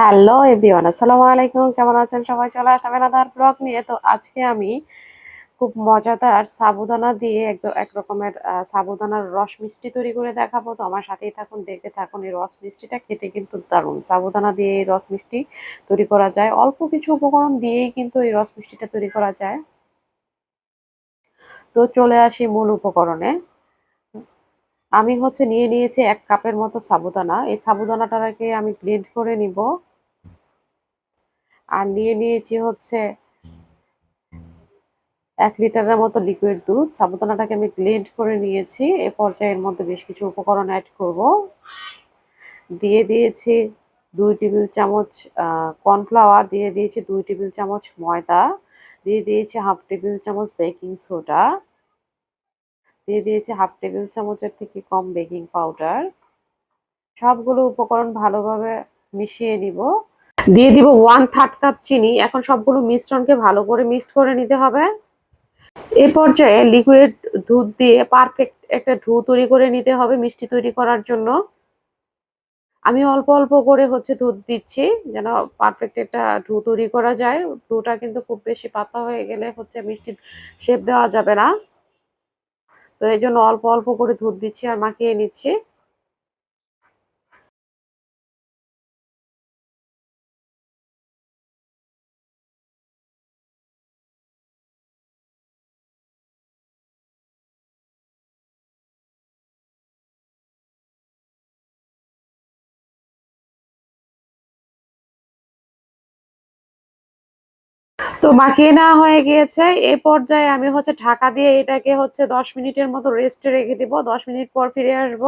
Hello everyone, আসসালামু আলাইকুম। কেমন আছেন সবাই? চলে আসলাম এনাদার ব্লগ নিয়ে। তো আজকে আমি খুব মজাদার সাবুদানা দিয়ে একদম এক রকমের সাবুদানার রস মিষ্টি তৈরি করে দেখাবো। তো আমার সাথেই থাকুন, দেখতে থাকুন এই রস মিষ্টিটা। খেতে কিন্তু দারুণ। সাবুদানা দিয়ে এই রস মিষ্টি তৈরি করা যায়। অল্প কিছু উপকরণ দিয়েই কিন্তু এই রস মিষ্টিটা তৈরি করা যায়। তো চলে আসি মূল উপকরণে। আমি হচ্ছে নিয়ে নিয়েছি এক কাপের মতো সাবুদানা। এই সাবুদানাটাকে আমি গ্রেড করে নিব। আর নিয়ে নিয়েছি হচ্ছে এক লিটারের মতো লিকুইড দুধ। সাবুদানাটাকে আমি ব্লেন্ড করে নিয়েছি। এ পর্যায়ে এর মধ্যে বেশ কিছু উপকরণ অ্যাড করব। দিয়ে দিয়েছি দুই টেবিল চামচ কর্নফ্লাওয়ার দিয়ে দিয়েছি দুই টেবিল চামচ ময়দা, দিয়ে দিয়েছি হাফ টেবিল চামচ বেকিং সোডা দিয়ে দিয়েছি হাফ টেবিল চামচের থেকে কম বেকিং পাউডার সবগুলো উপকরণ ভালোভাবে মিশিয়ে নিব। দিয়ে দিব ওয়ান থার্ড কাপ চিনি। এখন সবগুলো মিশ্রণকে ভালো করে মিক্সড করে নিতে হবে। এ পর্যায়ে লিকুইড দুধ দিয়ে পারফেক্ট একটা ঢু তৈরি করে নিতে হবে মিষ্টি তৈরি করার জন্য। আমি অল্প অল্প করে হচ্ছে দুধ দিচ্ছি, যেন পারফেক্ট একটা ঢু তৈরি করা যায়। ঢুটা কিন্তু খুব বেশি পাতলা হয়ে গেলে হচ্ছে মিষ্টি শেপ দেওয়া যাবে না। তো এই জন্য অল্প অল্প করে দুধ দিচ্ছি আর মাখিয়ে নিচ্ছি। তো মাখিয়ে নেওয়া হয়ে গিয়েছে। এ পর্যায়ে আমি হচ্ছে ঢাকা দিয়ে এটাকে হচ্ছে দশ মিনিটের মতো রেস্টে রেখে দিব। দশ মিনিট পর ফিরে আসব।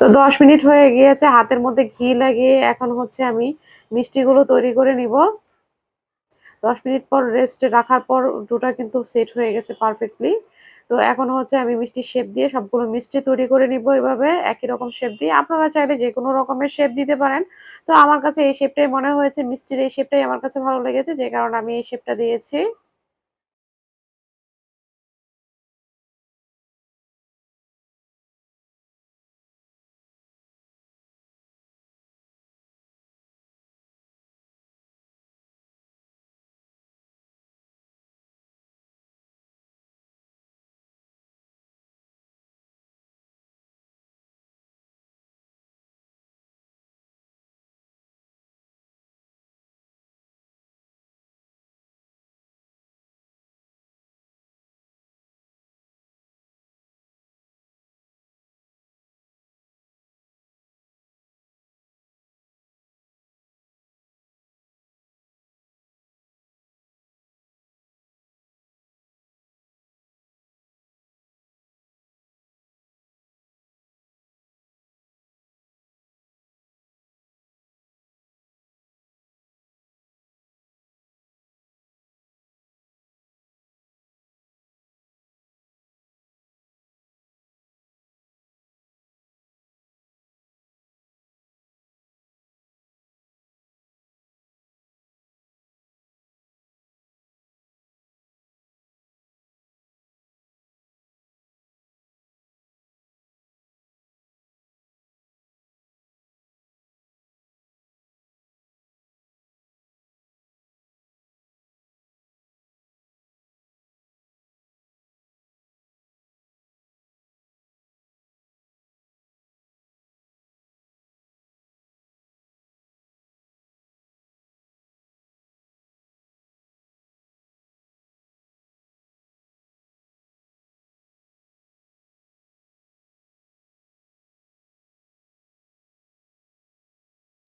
তো দশ মিনিট হয়ে গিয়েছে, হাতের মধ্যে ঘি লাগিয়ে এখন হচ্ছে আমি মিষ্টিগুলো তৈরি করে নিব। দশ মিনিট পর রেস্টে রাখার পর দুটা কিন্তু সেট হয়ে গেছে পারফেক্টলি তো এখন হচ্ছে আমি মিষ্টির শেপ দিয়ে সবগুলো মিষ্টি তৈরি করে নিব এভাবে, একই রকম শেপ দিয়ে। আপনারা চাইলে যে কোনো রকমের শেপ দিতে পারেন। তো আমার কাছে এই শেপটাই মনে হয়েছে, মিষ্টির এই শেপটাই আমার কাছে ভালো লেগেছে, যে কারণে আমি এই শেপটা দিয়েছি।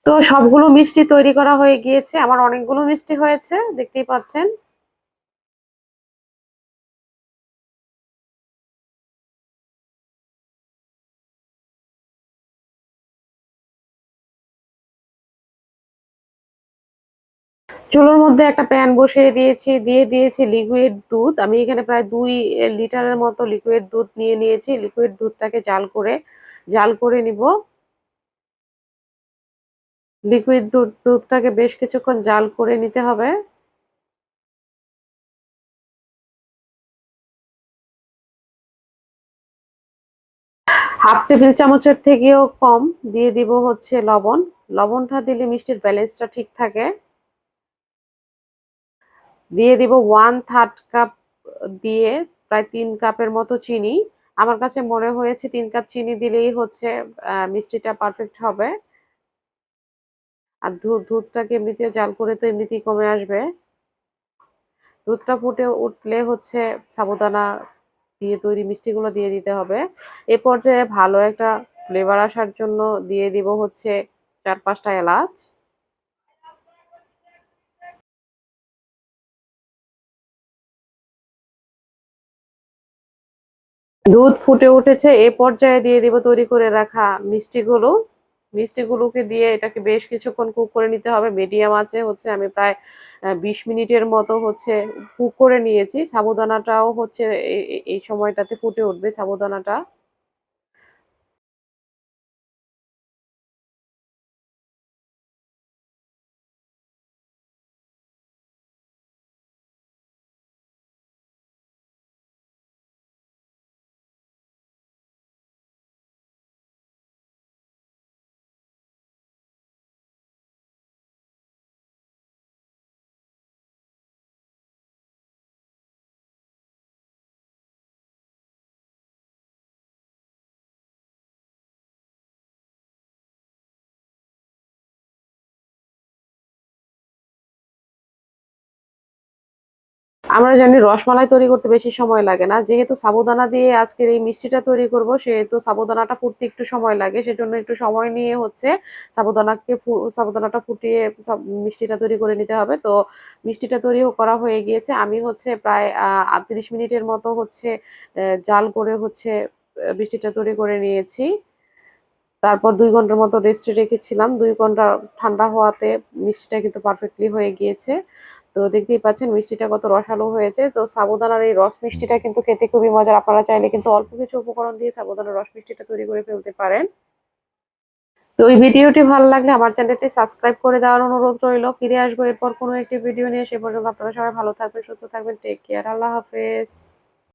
তো সবগুলো মিষ্টি তৈরি করা হয়ে গিয়েছে। আমার অনেকগুলো মিষ্টি হয়েছে, দেখতেই পাচ্ছেন। চুলোর মধ্যে একটা প্যান বসিয়ে দিয়েছি, দিয়ে দিয়েছি লিকুইড দুধ। আমি এখানে প্রায় দুই লিটারের মতো লিকুইড দুধ নিয়ে নিয়েছি। লিকুইড দুধটাকে জাল করে জাল করে নিব। লিকুইড দুধ, দুধটাকে বেশ কিছুক্ষণ জাল করে নিতে হবে। হাফ টেবিল চামচের থেকেও কম দিয়ে দিব হচ্ছে লবণ। লবণটা দিলে মিষ্টির ব্যালেন্সটা ঠিক থাকে। দিয়ে দিব ওয়ান থার্ড কাপ দিয়ে প্রায় তিন কাপের মতো চিনি। আমার কাছে মনে হয়েছে তিন কাপ চিনি দিলেই হচ্ছে মিষ্টিটা পারফেক্ট হবে। আর দুধ দুধটাকে এমনিতে জাল করে তো এমনিতেই কমে আসবে। দুধটা ফুটে উঠলে হচ্ছে সাবুদানা দিয়ে তৈরি, মিষ্টিগুলো দিয়ে দিতে হবে। এ পর্যায়ে ভালো একটা ফ্লেভার আসার জন্য দিয়ে দিব হচ্ছে চার পাঁচটা এলাচ। দুধ ফুটে উঠেছে, এ পর্যায়ে দিয়ে দিব তৈরি করে রাখা মিষ্টিগুলো। মিষ্টিগুলোকে দিয়ে এটাকে বেশ কিছুক্ষণ কুক করে নিতে হবে। মিডিয়াম আছে, হচ্ছে আমি প্রায় বিশ মিনিটের মতো হচ্ছে কুক করে নিয়েছি। সাবুদানাটাও হচ্ছে এই সময়টাতে ফুটে উঠবে সাবুদানাটা। আমরা জানি রসমালাই তৈরি করতে বেশি সময় লাগে না। যেহেতু সাবুদানা দিয়ে আজকের এই মিষ্টিটা তৈরি করব, সেহেতু সাবুদানাটা ফুটতে একটু সময় লাগে, সেজন্য একটু সময় নিয়ে হচ্ছে সাবুদানাকে সাবুদানাটা ফুটিয়ে মিষ্টিটা তৈরি করে নিতে হবে। তো মিষ্টিটা তৈরি করা হয়ে গিয়েছে। আমি হচ্ছে প্রায় আটত্রিশ মিনিটের মতো হচ্ছে জাল করে হচ্ছে মিষ্টিটা তৈরি করে নিয়েছি। তারপর দুই ঘণ্টার মতো রেস্টে রেখেছিলাম। দুই ঘণ্টা ঠান্ডা হওয়াতে মিষ্টিটা কিন্তু পারফেক্টলি হয়ে গিয়েছে। তো দেখতেই পাচ্ছেন মিষ্টিটা কত রসালো হয়েছে। তো সাবুদানার এই রস মিষ্টিটা কিন্তু খেতে খুবই মজার। আপনারা চাইলে কিন্তু অল্প কিছু উপকরণ দিয়ে সাবুদানার রস মিষ্টিটা তৈরি করে ফেলতে পারেন। তো এই ভিডিওটি ভালো লাগলে আমার চ্যানেলটি সাবস্ক্রাইব করে দেওয়ার অনুরোধ রইল। ফিরে আসব এরপর কোনো একটি ভিডিও নিয়ে। সে পর্যন্ত আপনারা সবাই ভালো থাকবেন, সুস্থ থাকবেন টেক কেয়ার আল্লাহ হাফেজ।